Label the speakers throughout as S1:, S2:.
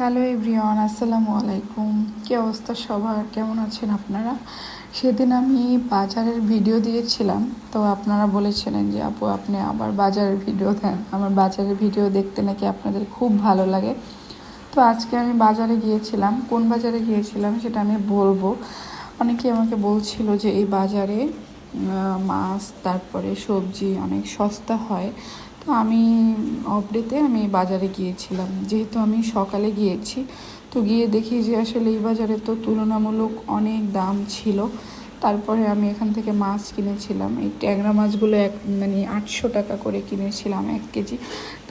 S1: Hello everyone আসসালামু আলাইকুম কী অবস্থা সবার? কেমন আছেন আপনারা? সেদিন আমি বাজারের ভিডিও দিয়েছিলাম। তো আপনারা বলেছিলেন যে, আপু, আপনি আবার বাজারের ভিডিও দেন। আমার বাজারের ভিডিও দেখতে নাকি আপনাদের খুব ভালো লাগে। তো আজকে আমি বাজারে গিয়েছিলাম। কোন বাজারে গিয়েছিলাম সেটা আমি বলব। অনেকে আমাকে বলছিল যে, এই বাজারে মাছ, তারপরে সবজি অনেক সস্তা হয়। আমি অফডেতে আমি বাজারে গিয়েছিলাম। যেহেতু আমি সকালে গিয়েছি, তো গিয়ে দেখি যে আসলে এই বাজারে তো তুলনামূলক অনেক দাম ছিল। তারপরে আমি এখান থেকে মাছ কিনেছিলাম। এই ট্যাংরা মাছগুলো এক মানে আটশো টাকা করে কিনেছিলাম এক কেজি।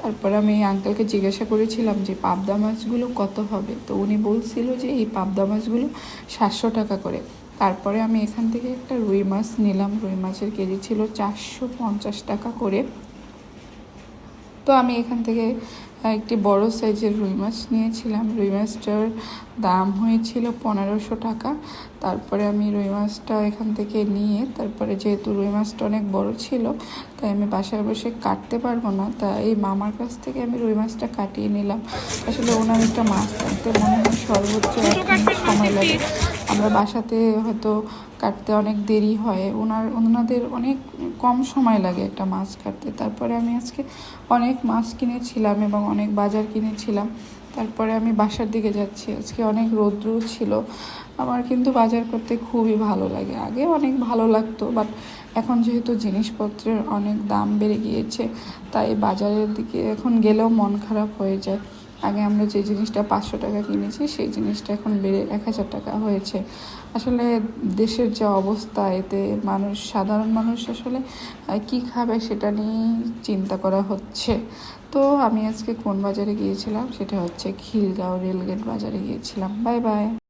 S1: তারপরে আমি এই আঙ্কেলকে জিজ্ঞাসা করেছিলাম যে, পাবদা মাছগুলো কত হবে? তো উনি বলছিল যে, এই পাবদা মাছগুলো সাতশো টাকা করে। তারপরে আমি এখান থেকে একটা রুই মাছ নিলাম। রুই মাছের কেজি ছিল চারশো পঞ্চাশ টাকা করে। তো আমি এখান থেকে একটি বড় সাইজের রুই মাছ নিয়েছিলাম। রুই মাছটার দাম হয়েছিল পনেরোশো টাকা। তারপরে আমি রুই মাছটা এখান থেকে নিয়ে, তারপরে যেহেতু রুই মাছটা অনেক বড় ছিল, তাই আমি বাসায় বসে কাটতে পারব না। তা এই মামার কাছ থেকে আমি রুই মাছটা কাটিয়ে নিলাম। আসলে ওনার একটা মাছ কাটতে মনে হয় সর্বোচ্চ সময় লাগে। আমরা বাসাতে হয়তো কাটতে অনেক দেরি হয়। ওনার ওনাদের অনেক কম সময় লাগে একটা মাছ কাটতে। তারপরে আমি আজকে অনেক মাছ কিনেছিলাম এবং অনেক বাজার কিনেছিলাম। তারপরে আমি বাসার দিকে যাচ্ছি। আজকে অনেক রৌদ্র ছিল। আমার কিন্তু বাজার করতে খুবই ভালো লাগে। আগে অনেক ভালো লাগতো, বাট এখন যেহেতু জিনিসপত্রের অনেক দাম বেড়ে গিয়েছে, তাই বাজারের দিকে এখন গেলেও মন খারাপ হয়ে যায়। আগে আমরা যে জিনিসটা পাঁচশো টাকা কিনেছি, সেই জিনিসটা এখন বেড়ে এক হাজার টাকা হয়েছে। আসলে দেশের যে অবস্থা, এতে মানুষ, সাধারণ মানুষ আসলে কি খাবে সেটা নিয়েই চিন্তা করা হচ্ছে। তো আমি আজকে কোন বাজারে গিয়েছিলাম, সেটা হচ্ছে খিলগাঁও রেলগেট বাজারে গিয়েছিলাম। Bye bye.